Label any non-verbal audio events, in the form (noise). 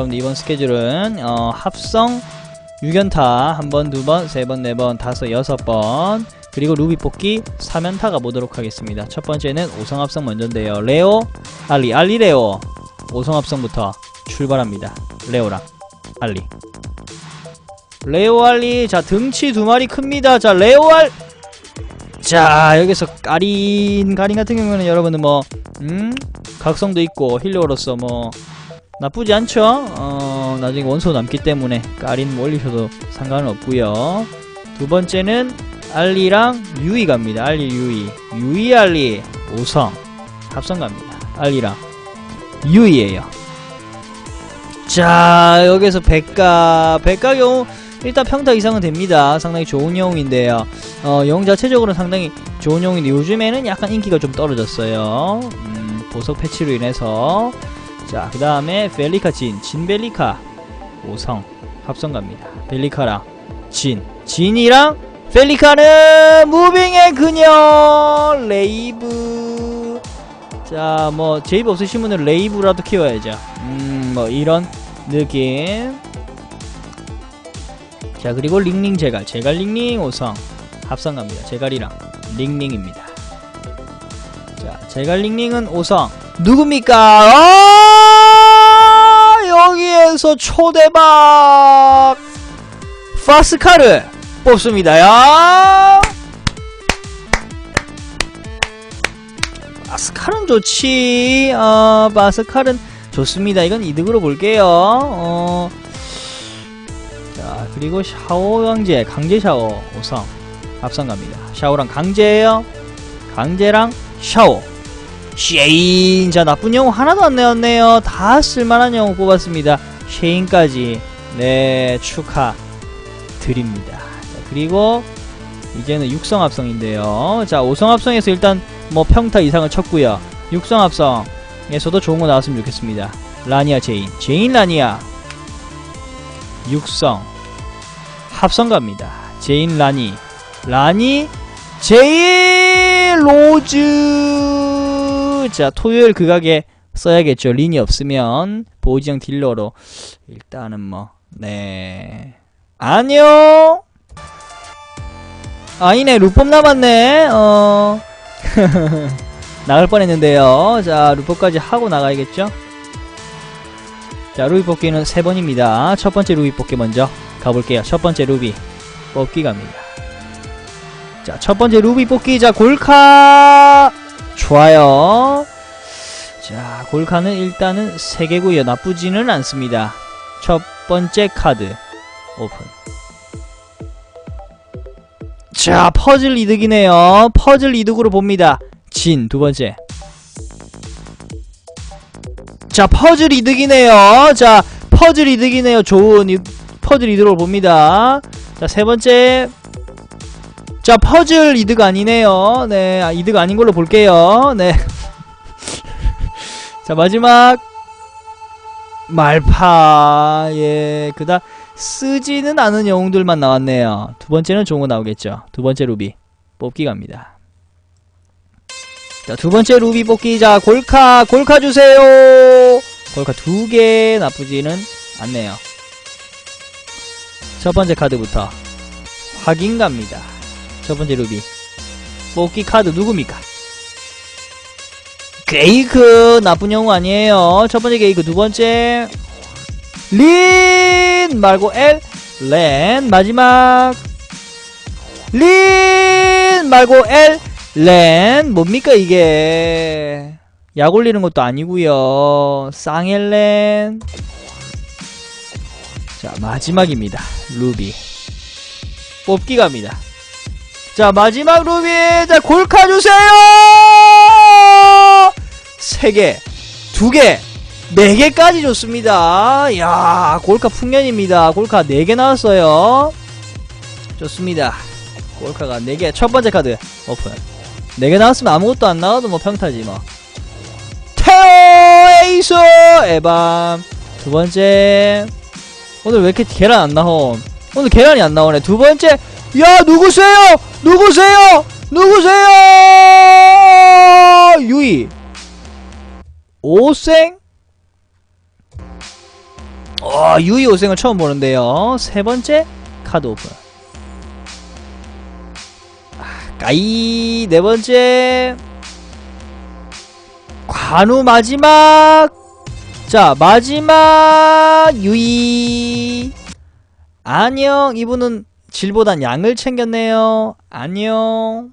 여러분 이번 스케줄은 어, 합성 6연타 한 번, 두 번, 세 번, 네 번, 다섯, 여섯 번 그리고 루비 뽑기 3연타가 보도록 하겠습니다. 첫 번째는 오성 합성 먼저인데요. 레오, 알리, 알리 레오 오성 합성부터 출발합니다. 레오랑 알리 레오 알리 자 등치 두 마리 큽니다. 자 레오 알 자 여기서 까린 가린 같은 경우는 여러분들 뭐 음? 각성도 있고 힐러로서 뭐 나쁘지 않죠? 어, 나중에 원소 남기 때문에 까린 뭐 올리셔도 상관은 없고요. 두 번째는 알리랑 유이 갑니다. 알리 유이. 유이 알리 오성 합성 갑니다. 알리랑 유이에요. 자, 여기서 백가 백가 경우 일단 평타 이상은 됩니다. 상당히 좋은 영웅인데요. 어, 영웅 자체적으로는 상당히 좋은 영웅인데 요즘에는 약간 인기가 좀 떨어졌어요. 음, 보석 패치로 인해서 자, 그 다음에 벨리카 진, 진벨리카 5성 합성 갑니다. 벨리카랑 진, 진이랑 벨리카는 무빙의 그녀 레이브 자, 뭐 제입 없으신 분은 레이브라도 키워야죠. 음, 뭐 이런 느낌 자, 그리고 링링 제갈, 제갈 링링 5성 합성 갑니다. 제갈이랑 링링입니다. 자, 제갈 링링은 5성 누굽니까? 아, 여기에서 초대박 파스카를 뽑습니다. 야! 파스칼은 좋지. 어, 파스칼은 좋습니다. 이건 이득으로 볼게요. 어. 자, 그리고 샤워 강제, 강제 샤워 5성 합성 갑니다. 샤워랑 강제예요. 강제랑 샤워. 쉐인 자 나쁜 영웅 하나도 안 내었네요. 다 쓸만한 영웅 뽑았습니다. 쉐인까지 네 축하 드립니다. 자, 그리고 이제는 육성 합성인데요. 자 5성 합성에서 일단 뭐 평타 이상을 쳤고요. 육성 합성에서도 좋은 거 나왔으면 좋겠습니다. 라니아 제인 제인 라니아. 육성 합성 갑니다. 제인 라니 라니 제인 로즈 자 토요일 극악에 써야겠죠. 린이 없으면 보지형 딜러로. 일단은 뭐 네. 안녕! 아니네 루법 남았네. 어. (laughs) 나갈 뻔했는데요. 자 루법까지 하고 나가야겠죠? 자 루비 뽑기는 세 번입니다. 첫 번째 루비 뽑기 먼저 가볼게요. 첫 번째 루비 뽑기 갑니다. 자 첫 번째 루비 뽑기. 자 골카 좋아요. 자, 골카는 일단은 3개고요. 나쁘지는 않습니다. 첫 번째 카드 오픈. 자, 퍼즐 이득이네요. 퍼즐 이득으로 봅니다. 진, 두 번째. 자, 퍼즐 이득이네요. 자, 퍼즐 이득이네요. 좋은 이- 퍼즐 이득으로 봅니다. 자, 세 번째. 자 퍼즐 이득 아니네요. 네 아, 이득 아닌 걸로 볼게요. (laughs) 네자 마지막. 말파. 예 그다 쓰지는 않은 영웅들만 나왔네요. 두 번째는 거 나오겠죠. 두 번째 루비 뽑기 갑니다. 자 두 번째 루비 뽑기. 자 골카 골카 주세요. 골카 두 개 나쁘지는 않네요. 첫 번째 카드부터 확인 갑니다 첫 번째 루비. 뽑기 카드 누굽니까? 게이크 나쁜 영웅 아니에요. 첫 번째 게이크 두 번째. 린 말고 엘 렌. 마지막. 린 말고 엘 렌. 뭡니까 이게? 약 올리는 것도 아니고요. 쌍엘렌. 자 마지막입니다. 루비. 뽑기 갑니다 자 마지막 루비 자 골카 주세요! 세개두개네 개까지 좋습니다. 야 골카 풍년입니다. 골카 네개 나왔어요. 좋습니다. 골카가 네개첫 번째 카드 오픈. 네개 나왔으면 아무것도 안 나와도 뭐 평타지 뭐. 테오 에이스 에밤. 두 번째. 오늘 왜 이렇게 계란 안 나옴? 오늘 계란이 안 나오네. 두 번째 야 누구세요? 누구세요? 누구세요? 유이. 오생? 어, 유이 오생을 처음 보는데요. 세 번째 카드 오픈. 아, 까이 네 번째. 관우 마지막. 자 마지막 유이. 안녕 이분은 질보단 양을 챙겼네요. 안녕